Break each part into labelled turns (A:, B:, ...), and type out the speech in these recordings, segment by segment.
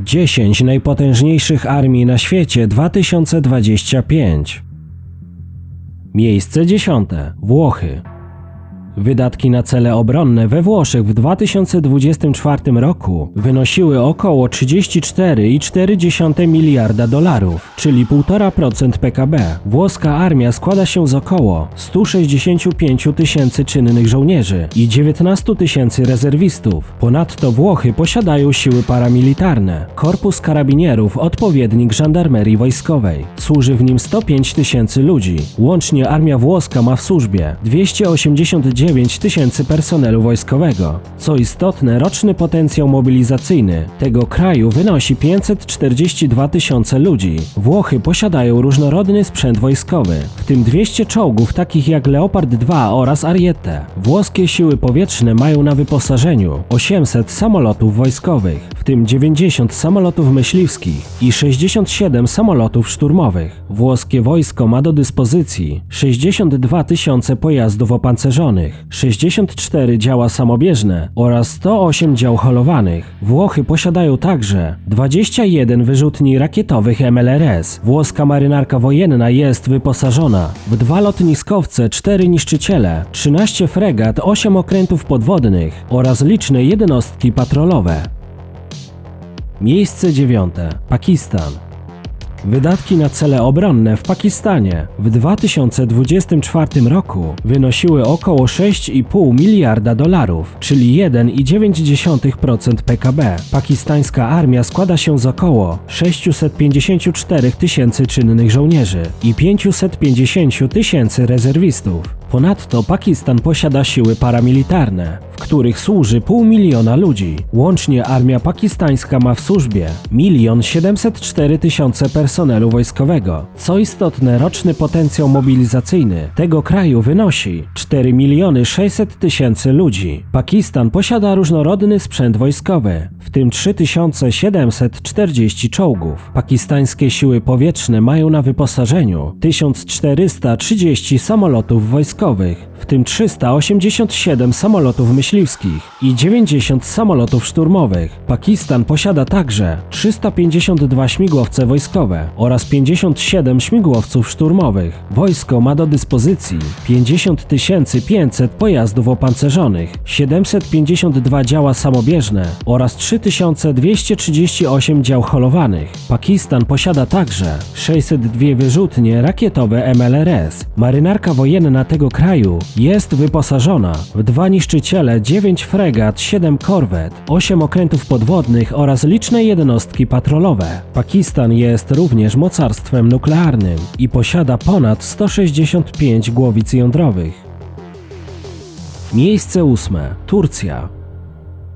A: 10 najpotężniejszych armii na świecie 2025. Miejsce dziesiąte. Włochy. Wydatki na cele obronne we Włoszech w 2024 roku wynosiły około 34,4 miliarda dolarów, czyli 1,5% PKB. Włoska armia składa się z około 165 tysięcy czynnych żołnierzy i 19 tysięcy rezerwistów. Ponadto Włochy posiadają siły paramilitarne, korpus karabinierów, odpowiednik żandarmerii wojskowej. Służy w nim 105 tysięcy ludzi. Łącznie armia włoska ma w służbie 289 tysięcy personelu wojskowego. Co istotne, roczny potencjał mobilizacyjny tego kraju wynosi 542 tysiące ludzi. Włochy posiadają różnorodny sprzęt wojskowy, w tym 200 czołgów takich jak Leopard 2 oraz Ariete. Włoskie siły powietrzne mają na wyposażeniu 800 samolotów wojskowych, w tym 90 samolotów myśliwskich i 67 samolotów szturmowych. Włoskie wojsko ma do dyspozycji 62 tysiące pojazdów opancerzonych, 64 działa samobieżne oraz 108 dział holowanych. Włochy posiadają także 21 wyrzutni rakietowych MLRS. Włoska marynarka wojenna jest wyposażona w dwa lotniskowce, 4 niszczyciele, 13 fregat, 8 okrętów podwodnych oraz liczne jednostki patrolowe. Miejsce dziewiąte. Pakistan. Wydatki na cele obronne w Pakistanie w 2024 roku wynosiły około 6,5 miliarda dolarów, czyli 1,9% PKB. Pakistańska armia składa się z około 654 tysięcy czynnych żołnierzy i 550 tysięcy rezerwistów. Ponadto Pakistan posiada siły paramilitarne, w których służy pół miliona ludzi. Łącznie armia pakistańska ma w służbie 1 704 tysiące personelu wojskowego. Co istotne, roczny potencjał mobilizacyjny tego kraju wynosi 4 miliony 600 tysięcy ludzi. Pakistan posiada różnorodny sprzęt wojskowy, w tym 3740 czołgów. Pakistańskie siły powietrzne mają na wyposażeniu 1430 samolotów wojskowych wojskowych w tym 387 samolotów myśliwskich i 90 samolotów szturmowych. Pakistan posiada także 352 śmigłowce wojskowe oraz 57 śmigłowców szturmowych. Wojsko ma do dyspozycji 50 500 pojazdów opancerzonych, 752 działa samobieżne oraz 3238 dział holowanych. Pakistan posiada także 602 wyrzutnie rakietowe MLRS. Marynarka wojenna tego kraju jest wyposażona w dwa niszczyciele, 9 fregat, 7 korwet, 8 okrętów podwodnych oraz liczne jednostki patrolowe. Pakistan jest również mocarstwem nuklearnym i posiada ponad 165 głowic jądrowych. Miejsce ósme. Turcja.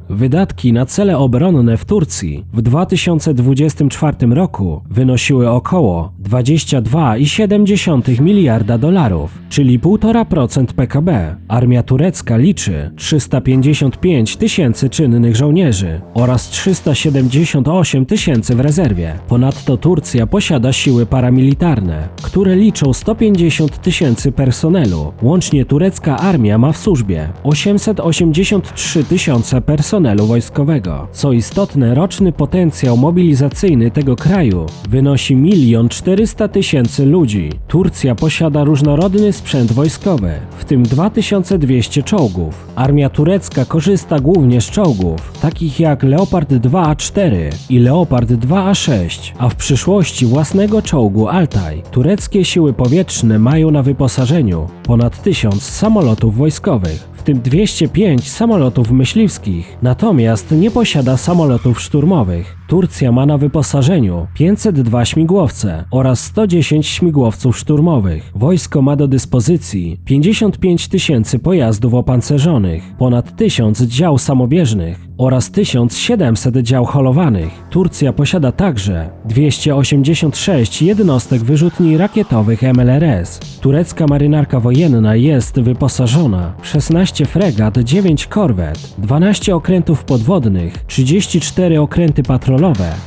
A: Wydatki na cele obronne w Turcji w 2024 roku wynosiły około 22,7 miliarda dolarów, czyli 1,5% PKB. Armia turecka liczy 355 tysięcy czynnych żołnierzy oraz 378 tysięcy w rezerwie. Ponadto Turcja posiada siły paramilitarne, które liczą 150 tysięcy personelu. Łącznie turecka armia ma w służbie 883 tysiące personelu wojskowego. Co istotne, roczny potencjał mobilizacyjny tego kraju wynosi 1 400 tysięcy ludzi. Turcja posiada różnorodny sprzęt wojskowy, w tym 2200 czołgów. Armia turecka korzysta głównie z czołgów, takich jak Leopard 2A4 i Leopard 2A6, a w przyszłości własnego czołgu Altaj. Tureckie siły powietrzne mają na wyposażeniu ponad 1000 samolotów wojskowych, tym 205 samolotów myśliwskich, natomiast nie posiada samolotów szturmowych. Turcja ma na wyposażeniu 502 śmigłowce oraz 110 śmigłowców szturmowych. Wojsko ma do dyspozycji 55 tysięcy pojazdów opancerzonych, ponad 1000 dział samobieżnych oraz 1700 dział holowanych. Turcja posiada także 286 jednostek wyrzutni rakietowych MLRS. Turecka marynarka wojenna jest wyposażona w 16 fregat, 9 korwet, 12 okrętów podwodnych, 34 okręty patrolowe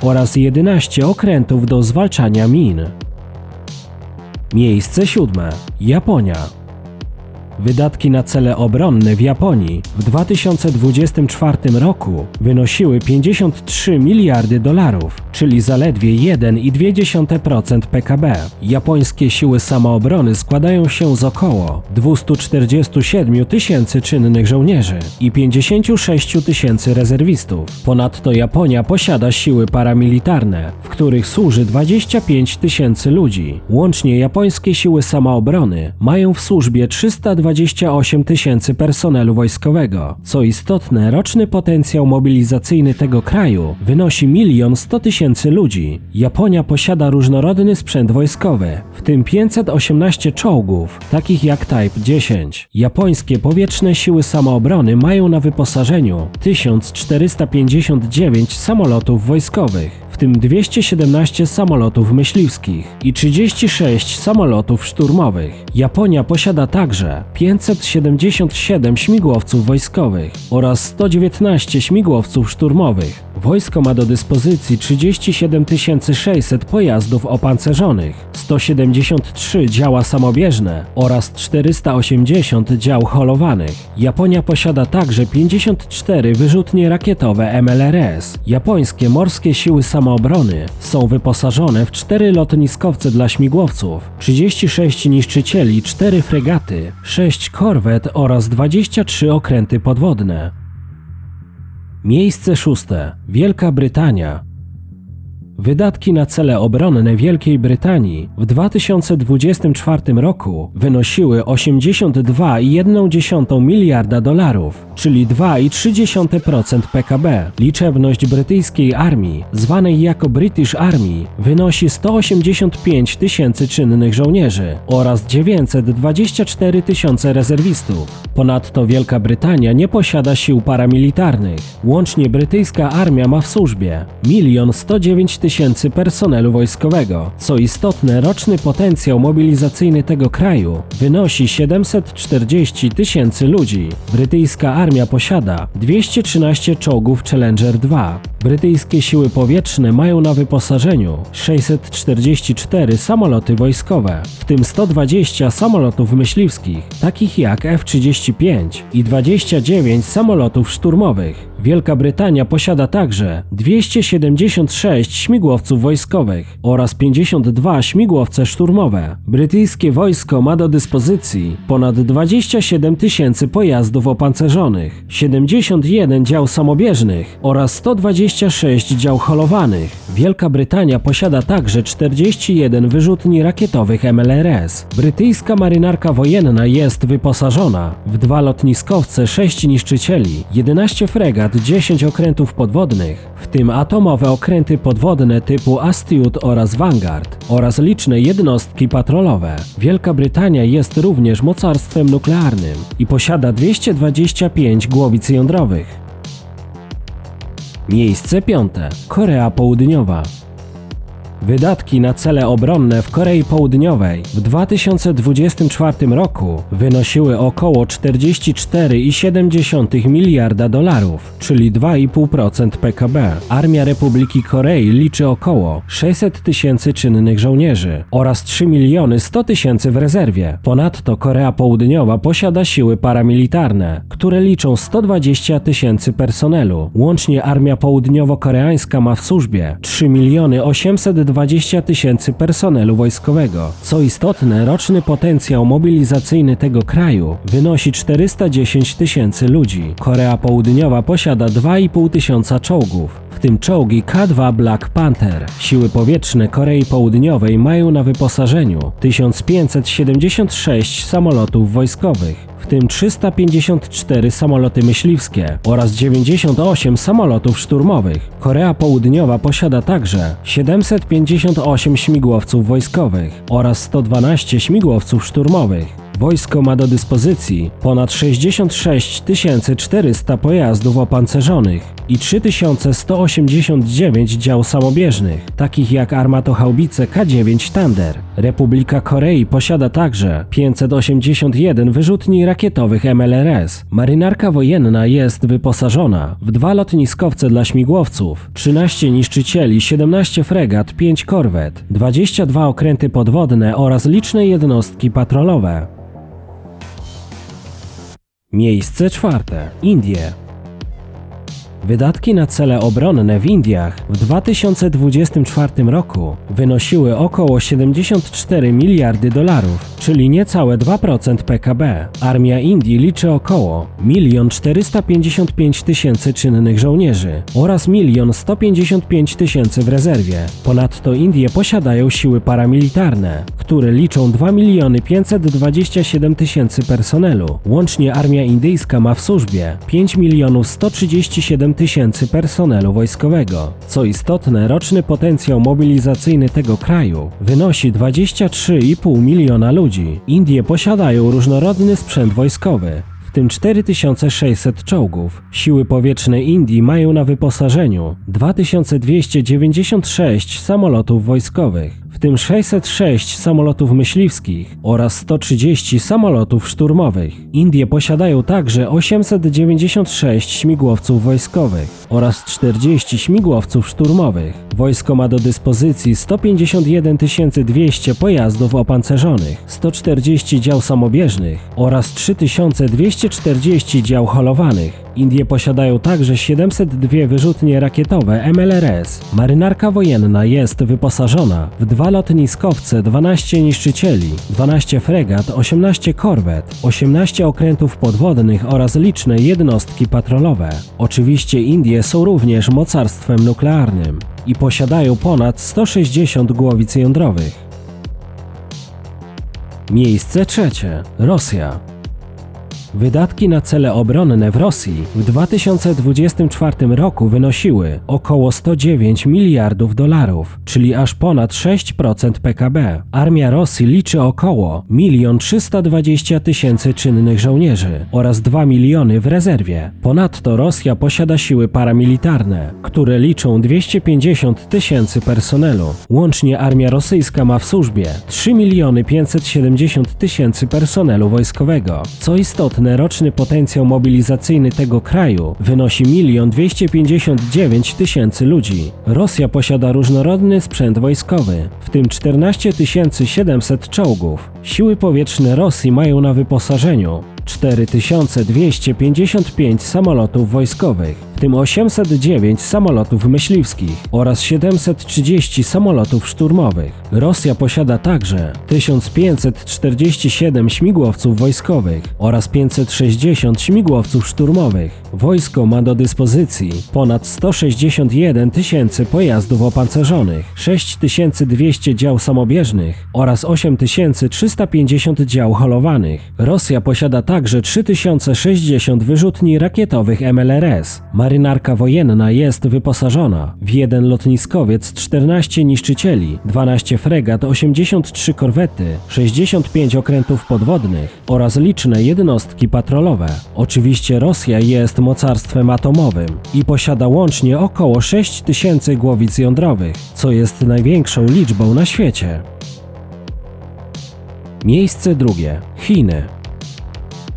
A: oraz 11 okrętów do zwalczania min. Miejsce siódme. Japonia. Wydatki na cele obronne w Japonii w 2024 roku wynosiły 53 miliardy dolarów, czyli zaledwie 1,2% PKB. Japońskie siły samoobrony składają się z około 247 tysięcy czynnych żołnierzy i 56 tysięcy rezerwistów. Ponadto Japonia posiada siły paramilitarne, w których służy 25 tysięcy ludzi. Łącznie japońskie siły samoobrony mają w służbie 328 tysięcy personelu wojskowego. Co istotne, roczny potencjał mobilizacyjny tego kraju wynosi 1 100 tysięcy ludzi. Japonia posiada różnorodny sprzęt wojskowy, w tym 518 czołgów, takich jak Type 10. Japońskie powietrzne siły samoobrony mają na wyposażeniu 1459 samolotów wojskowych, tym 217 samolotów myśliwskich i 36 samolotów szturmowych. Japonia posiada także 577 śmigłowców wojskowych oraz 119 śmigłowców szturmowych. Wojsko ma do dyspozycji 37 600 pojazdów opancerzonych, 173 działa samobieżne oraz 480 dział holowanych. Japonia posiada także 54 wyrzutnie rakietowe MLRS. Japońskie morskie siły samoobrony są wyposażone w 4 lotniskowce dla śmigłowców, 36 niszczycieli, 4 fregaty, 6 korwet oraz 23 okręty podwodne. Miejsce szóste. Wielka Brytania. Wydatki na cele obronne Wielkiej Brytanii w 2024 roku wynosiły 82,1 miliarda dolarów, czyli 2,3% PKB. Liczebność brytyjskiej armii, zwanej jako British Army, wynosi 185 tysięcy czynnych żołnierzy oraz 924 tysiące rezerwistów. Ponadto Wielka Brytania nie posiada sił paramilitarnych. Łącznie brytyjska armia ma w służbie 1 109 tysięcy personelu wojskowego. Co istotne, roczny potencjał mobilizacyjny tego kraju wynosi 740 tysięcy ludzi. Brytyjska armia posiada 213 czołgów Challenger 2. Brytyjskie siły powietrzne mają na wyposażeniu 644 samoloty wojskowe, w tym 120 samolotów myśliwskich, takich jak F-35 i 29 samolotów szturmowych. Wielka Brytania posiada także 276 śmigłowców wojskowych oraz 52 śmigłowce szturmowe. Brytyjskie wojsko ma do dyspozycji ponad 27 tysięcy pojazdów opancerzonych, 71 dział samobieżnych oraz 126 dział holowanych. Wielka Brytania posiada także 41 wyrzutni rakietowych MLRS. Brytyjska marynarka wojenna jest wyposażona w dwa lotniskowce, 6 niszczycieli, 11 fregat, 10 okrętów podwodnych, w tym atomowe okręty podwodne typu Astute oraz Vanguard oraz liczne jednostki patrolowe. Wielka Brytania jest również mocarstwem nuklearnym i posiada 225 głowic jądrowych. Miejsce piąte. Korea Południowa. Wydatki na cele obronne w Korei Południowej w 2024 roku wynosiły około 44,7 miliarda dolarów, czyli 2,5% PKB. Armia Republiki Korei liczy około 600 tysięcy czynnych żołnierzy oraz 3 miliony 100 tysięcy w rezerwie. Ponadto Korea Południowa posiada siły paramilitarne, które liczą 120 tysięcy personelu. Łącznie Armia Południowo-Koreańska ma w służbie 3 miliony 800 20 tysięcy personelu wojskowego. Co istotne, roczny potencjał mobilizacyjny tego kraju wynosi 410 tysięcy ludzi. Korea Południowa posiada 2,5 tysiąca czołgów, w tym czołgi K-2 Black Panther. Siły powietrzne Korei Południowej mają na wyposażeniu 1576 samolotów wojskowych, tym 354 samoloty myśliwskie oraz 98 samolotów szturmowych. Korea Południowa posiada także 758 śmigłowców wojskowych oraz 112 śmigłowców szturmowych. Wojsko ma do dyspozycji ponad 66 400 pojazdów opancerzonych i 3189 dział samobieżnych, takich jak armatochaubice K-9 Thunder. Republika Korei posiada także 581 wyrzutni rakietowych MLRS. Marynarka wojenna jest wyposażona w dwa lotniskowce dla śmigłowców, 13 niszczycieli, 17 fregat, 5 korwet, 22 okręty podwodne oraz liczne jednostki patrolowe. Miejsce czwarte. Indie. Wydatki na cele obronne w Indiach w 2024 roku wynosiły około 74 miliardy dolarów, czyli niecałe 2% PKB. Armia Indii liczy około 1 455 tysięcy czynnych żołnierzy oraz 1 155 tysięcy w rezerwie. Ponadto Indie posiadają siły paramilitarne, które liczą 2 527 tysięcy personelu. Łącznie armia indyjska ma w służbie 5 137 7 tysięcy personelu wojskowego. Co istotne, roczny potencjał mobilizacyjny tego kraju wynosi 23,5 miliona ludzi. Indie posiadają różnorodny sprzęt wojskowy, w tym 4600 czołgów. Siły powietrzne Indii mają na wyposażeniu 2296 samolotów wojskowych w tym 606 samolotów myśliwskich oraz 130 samolotów szturmowych. Indie posiadają także 896 śmigłowców wojskowych oraz 40 śmigłowców szturmowych. Wojsko ma do dyspozycji 151 200 pojazdów opancerzonych, 140 dział samobieżnych oraz 3240 dział holowanych. Indie posiadają także 702 wyrzutnie rakietowe MLRS. Marynarka wojenna jest wyposażona w dwa lotniskowce, 12 niszczycieli, 12 fregat, 18 korwet, 18 okrętów podwodnych oraz liczne jednostki patrolowe. Oczywiście Indie są również mocarstwem nuklearnym i posiadają ponad 160 głowic jądrowych. Miejsce trzecie. Rosja. Wydatki na cele obronne w Rosji w 2024 roku wynosiły około 109 miliardów dolarów, czyli aż ponad 6% PKB. Armia Rosji liczy około 1 320 tysięcy czynnych żołnierzy oraz 2 miliony w rezerwie. Ponadto Rosja posiada siły paramilitarne, które liczą 250 tysięcy personelu. Łącznie armia rosyjska ma w służbie 3 miliony 570 tysięcy personelu wojskowego. Co istotne, roczny potencjał mobilizacyjny tego kraju wynosi 1 259 tysięcy ludzi. Rosja posiada różnorodny sprzęt wojskowy, w tym 14 700 czołgów. Siły powietrzne Rosji mają na wyposażeniu 4255 samolotów wojskowych, w tym 809 samolotów myśliwskich oraz 730 samolotów szturmowych. Rosja posiada także 1547 śmigłowców wojskowych oraz 560 śmigłowców szturmowych. Wojsko ma do dyspozycji ponad 161 tysięcy pojazdów opancerzonych, 6200 dział samobieżnych oraz 8350 dział holowanych. Rosja posiada także 3060 wyrzutni rakietowych MLRS. Marynarka wojenna jest wyposażona w jeden lotniskowiec, 14 niszczycieli, 12 fregat, 83 korwety, 65 okrętów podwodnych oraz liczne jednostki patrolowe. Oczywiście Rosja jest mocarstwem atomowym i posiada łącznie około 6 tysięcy głowic jądrowych, co jest największą liczbą na świecie. Miejsce drugie Chiny.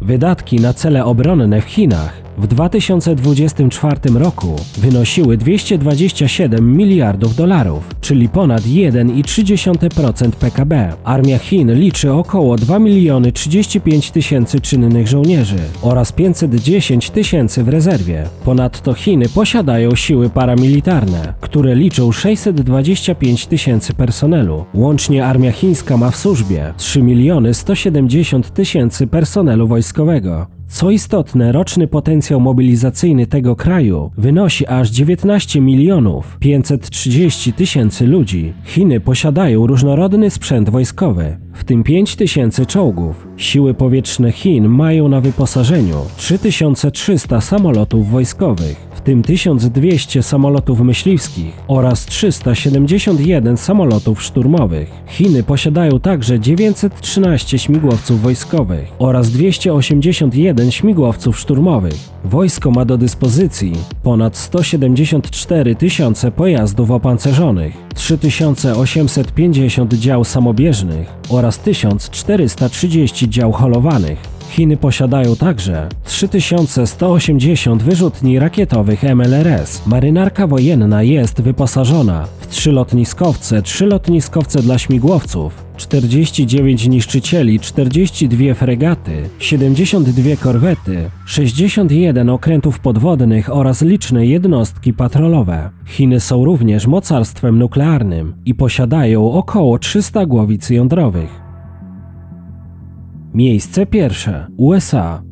A: Wydatki na cele obronne w Chinach w 2024 roku wynosiły 227 miliardów dolarów, czyli ponad 1,3% PKB. Armia Chin liczy około 2 miliony 35 tysięcy czynnych żołnierzy oraz 510 tysięcy w rezerwie. Ponadto Chiny posiadają siły paramilitarne, które liczą 625 tysięcy personelu. Łącznie armia chińska ma w służbie 3 miliony 170 tysięcy personelu wojskowego. Co istotne, roczny potencjał mobilizacyjny tego kraju wynosi aż 19 milionów 530 tysięcy ludzi. Chiny posiadają różnorodny sprzęt wojskowy, w tym 5 tysięcy czołgów. Siły powietrzne Chin mają na wyposażeniu 3300 samolotów wojskowych, w tym 1200 samolotów myśliwskich oraz 371 samolotów szturmowych. Chiny posiadają także 913 śmigłowców wojskowych oraz 281 śmigłowców szturmowych. Wojsko ma do dyspozycji ponad 174 tysiące pojazdów opancerzonych, 3850 dział samobieżnych oraz 1430 dział holowanych. Chiny posiadają także 3180 wyrzutni rakietowych MLRS. Marynarka wojenna jest wyposażona w trzy lotniskowce, trzy lotniskowce dla śmigłowców, 49 niszczycieli, 42 fregaty, 72 korwety, 61 okrętów podwodnych oraz liczne jednostki patrolowe. Chiny są również mocarstwem nuklearnym i posiadają około 300 głowic jądrowych. Miejsce pierwsze USA.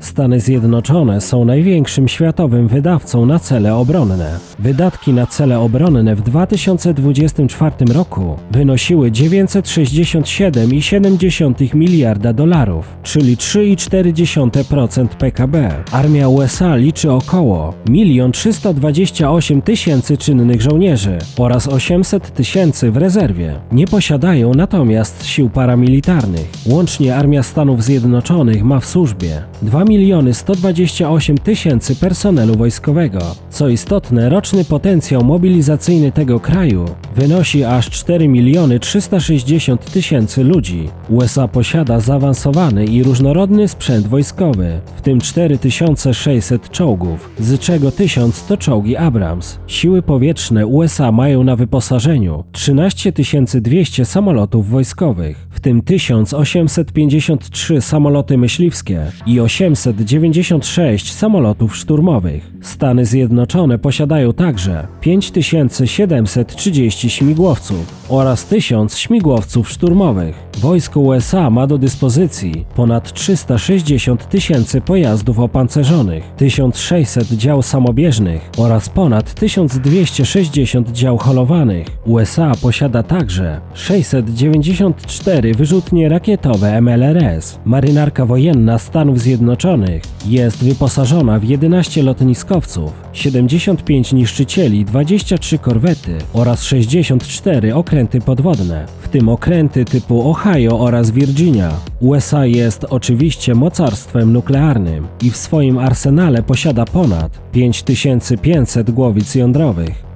A: Stany Zjednoczone są największym światowym wydawcą na cele obronne. Wydatki na cele obronne w 2024 roku wynosiły 967,7 miliarda dolarów, czyli 3,4% PKB. Armia USA liczy około 1 328 tysięcy czynnych żołnierzy oraz 800 tysięcy w rezerwie. Nie posiadają natomiast sił paramilitarnych. Łącznie Armia Stanów Zjednoczonych ma w służbie 2 miliony 128 tysięcy personelu wojskowego. Co istotne, roczny potencjał mobilizacyjny tego kraju wynosi aż 4 miliony 360 tysięcy ludzi. USA posiada zaawansowany i różnorodny sprzęt wojskowy, w tym 4600 czołgów, z czego 1000 to czołgi Abrams. Siły powietrzne USA mają na wyposażeniu 13 200 samolotów wojskowych, w tym 1853 samoloty myśliwskie i 896 samolotów szturmowych. Stany Zjednoczone posiadają także 5730 śmigłowców oraz 1000 śmigłowców szturmowych. Wojsko USA ma do dyspozycji ponad 360 tysięcy pojazdów opancerzonych, 1600 dział samobieżnych oraz ponad 1260 dział holowanych. USA posiada także 694 wyrzutnie rakietowe MLRS. Marynarka wojenna Stanów Zjednoczonych jest wyposażona w 11 lotniskowców, 75 niszczycieli, 23 korwety oraz 64 okręty podwodne, w tym okręty typu Ohio oraz Virginia. USA jest oczywiście mocarstwem nuklearnym i w swoim arsenale posiada ponad 5500 głowic jądrowych.